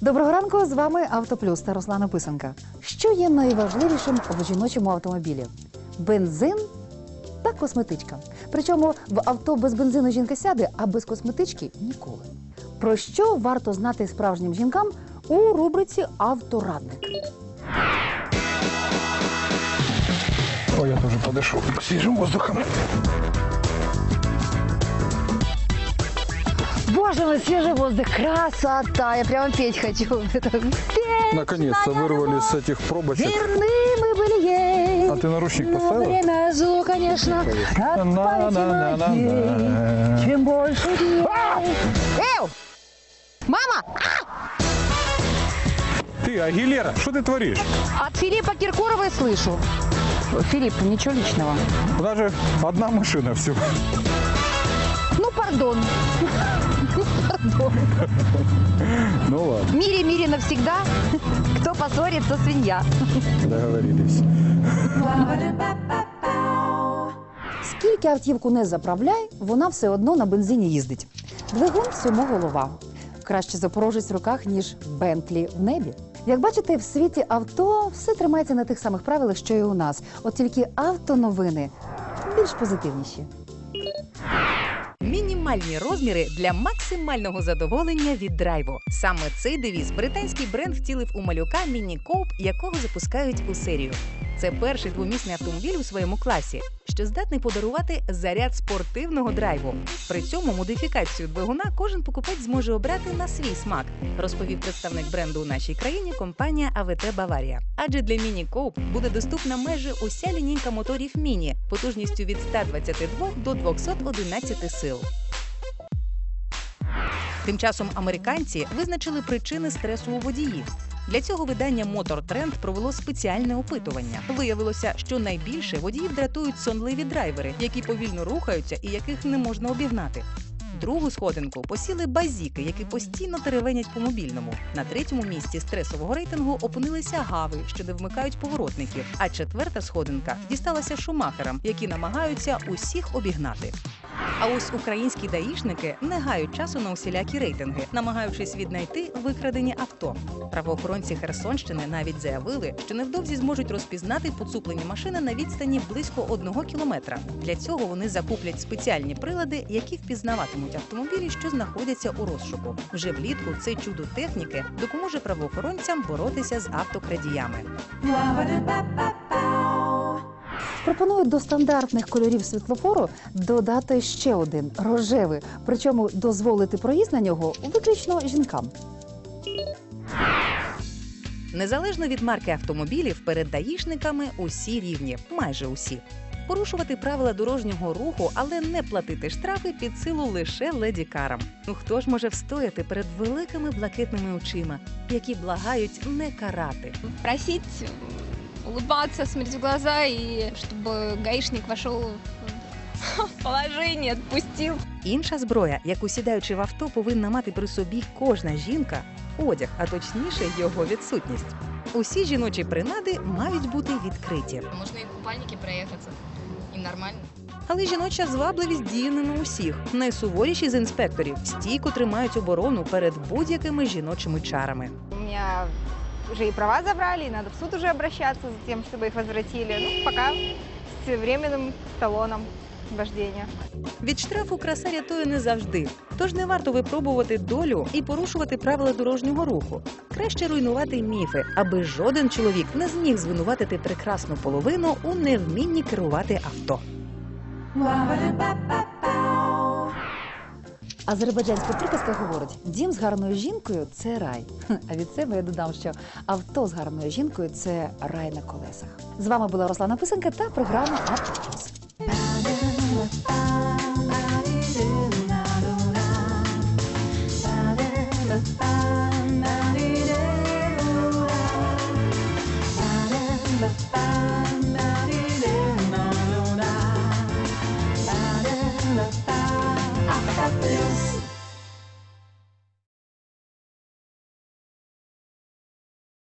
Доброго ранку, з вами Автоплюс та Руслана Писанка. Що є найважливішим в жіночому автомобілі? Бензин та косметичка. Причому в авто без бензину жінка сяде, а без косметички ніколи. Про що варто знати справжнім жінкам у рубриці Авторадник. Ой, я тоже подошел к свежим воздухом. Боже свежий воздух, красота! Я прямо петь хочу. Наконец-то вырвали с этих пробочек. Верны мы были ей. А ты наручник поставила? время зло, конечно, отпадет Чем больше дней. Эу! Мама! Ты, Агилера, что ты творишь? От Филиппа Киркоровой слышу. Филипп, ничего личного. У нас же одна машина всего. Ну, пардон. Ну ладно, Мире, мире навсегда. Кто поссорится, свинья. договорились. Скільки автівку не заправляй, вона все одно на бензині їздить. Двигун всьому голова. Краще запорожець в руках, ніж Бентлі в небі. Як бачите, в світі авто все тримається на тих самих правилах, що і у нас. От тільки автоновини більш позитивніші. Мінімальні розміри для максимального задоволення від драйву. Саме цей девіз британський бренд втілив у малюка Міні Коуп, якого запускають у серію. Це перший двомісний автомобіль у своєму класі, що здатний подарувати заряд спортивного драйву. При цьому модифікацію двигуна кожен покупець зможе обрати на свій смак, розповів представник бренду у нашій країні компанія АВТ Баварія. Адже для Міні Коуп буде доступна майже уся лінійка моторів Міні потужністю від 122 до 211 сил. Тим часом американці визначили причини стресу у водіїв. Для цього видання Motor Trend провело спеціальне опитування. Виявилося, що найбільше водіїв дратують сонливі драйвери, які повільно рухаються і яких не можна обігнати. Другу сходинку посіли базіки, які постійно теревенять по мобільному. На третьому місці стресового рейтингу опинилися гави, що не вмикають поворотників. А четверта сходинка дісталася шумахерам, які намагаються усіх обігнати. А ось українські даїшники не гають часу на усілякі рейтинги, намагаючись віднайти викрадені авто. Правоохоронці Херсонщини навіть заявили, що невдовзі зможуть розпізнати поцуплені машини на відстані близько одного кілометра. Для цього вони закуплять спеціальні прилади, які впізнаватимуть автомобілі, що знаходяться у розшуку. Вже влітку це чудо техніки допоможе правоохоронцям боротися з автокрадіями. Пропоную до стандартних кольорів світлофору додати ще один рожевий, причому дозволити проїзд на нього виключно жінкам. Незалежно від марки автомобілів, перед даїшниками усі рівні, майже усі. Порушувати правила дорожнього руху, але не платити штрафи під силу лише леді карам. Ну хто ж може встояти перед великими блакитними очима, які благають не карати? просить улыбаться, смотреть в глаза и чтобы гаишник вошел в положение, отпустил. Інша зброя, яку сідаючи в авто, повинна мати при собі кожна жінка одяг, а точніше його відсутність. Усі жіночі принади мають бути відкриті. Можно и в купальнике проехаться. И нормально. Але жіноча звабливість діє не на усіх. Найсуворіші з інспекторів стійко тримають оборону перед будь-якими жіночими чарами. У меня уже и права забрали, и надо в суд уже обращаться за тем, чтобы их возвратили. Ну, пока с временным талоном вождения. Від штрафу краса рятує не завжди. Тож не варто випробувати долю і порушувати правила дорожнього руху. Краще руйнувати міфи, аби жоден чоловік не зміг звинуватити прекрасну половину у невмінні керувати авто. Азербайджанська приказка говорить: дім з гарною жінкою це рай. А від себе я додам, що авто з гарною жінкою це рай на колесах. З вами була Руслана Писанка та програма «Авточас».